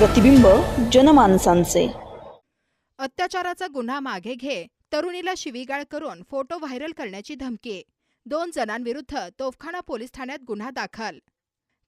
प्रतिबिंब जनमानसांचे. अत्याचाराचा गुन्हा मागे घे तरुणीला शिवीगाळ करून फोटो व्हायरल करण्याची धमकी. दोन जणांविरुद्ध तोफखाना पोलीस ठाण्यात गुन्हा दाखल.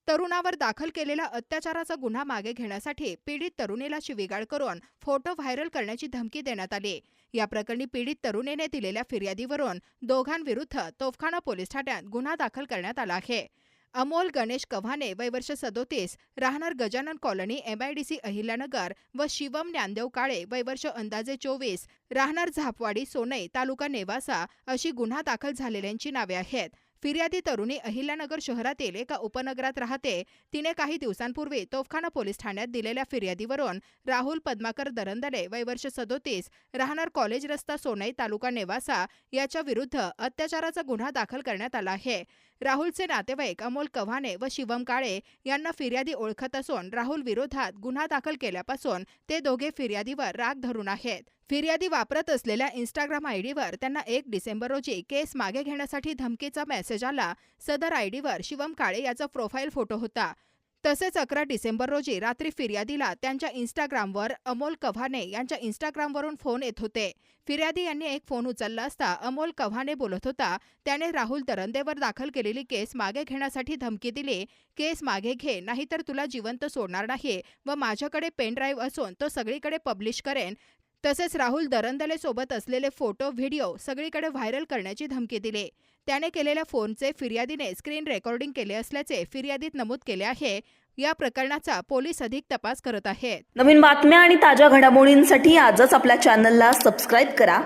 तरुणावर दाखल केलेला अत्याचाराचा गुन्हा मागे घेण्यासाठी पीडित तरुणीला शिवीगाळ करून फोटो व्हायरल करण्याची धमकी देण्यात आली. या प्रकरणी पीडित तरुणीने दिलेल्या फिर्यादीवरून दोघांविरुद्ध तोफखाना पोलीस ठाण्यात गुन्हा दाखल करण्यात आला आहे. अमोल गणेश कव्हाणे वय वर्ष सदोतीस राहणार गजानन कॉलनी एमआयडीसी अहिल्यानगर व शिवम ज्ञानदेव काळे वय वर्ष अंदाजे चोवीस राहणार झापवाडी सोनई तालुका नेवासा अशी गुन्हा दाखल झालेल्यांची नावे आहेत. फिर्यादी तरुणी अहिल्यानगर शहरातील एका उपनगरात राहते. तिने काही दिवसांपूर्वी तोफखाना पोलीस ठाण्यात दिलेल्या फिर्यादीवरून राहुल पद्माकर दरंदले वय वर्ष सदोतीस राहणार कॉलेज रस्ता सोनई तालुका नेवासा याच्या विरुद्ध अत्याचाराचा गुन्हा दाखल करण्यात आला आहे. राहुलचे नातेवाईक अमोल कव्हाणे व शिवम काळे यांना फिर्यादी ओळखत असून राहुल विरोधात गुन्हा दाखल केल्यापासून ते दोघे फिर्यादीवर राग धरून आहेत. फिर्यादी वापरत असलेल्या इन्स्टाग्राम आयडीवर त्यांना एक डिसेंबर रोजी केस मागे घेण्यासाठी धमकीचा मेसेज आला. सदर आयडीवर शिवम काळे याचा प्रोफाईल फोटो होता. तसेच अकरा डिसेंबर रोजी रात्री फिर्यादीला त्यांच्या इन्स्टाग्रामवर अमोल कव्हाणे यांच्या इन्स्टाग्रामवरून फोन येत होते. फिर्यादी यांनी एक फोन उचलला असता अमोल कव्हाणे बोलत होता त्याने राहुल दरंदेवर दाखल केलेली केस मागे घेण्यासाठी धमकी दिली. केस मागे घे नाहीतर तुला जिवंत सोडणार नाही व माझ्याकडे पेन ड्राईव्ह असून तो सगळीकडे पब्लिश करेन. तसेच राहुल दरंदले सोबत असलेले फोटो व्हिडिओ सगळीकडे व्हायरल करण्याची धमकी दिली. त्याने केलेल्या फोनचे फिर्यादीने स्क्रीन रेकॉर्डिंग केले असल्याचे फिर्यादीत नमूद केले आहे. या प्रकरणाचा पोलीस अधिक तपास करत आहेत. नवीन बातम्या आणि ताज्या घडामोडींसाठी आजच आपल्या चॅनलला सबस्क्राईब करा.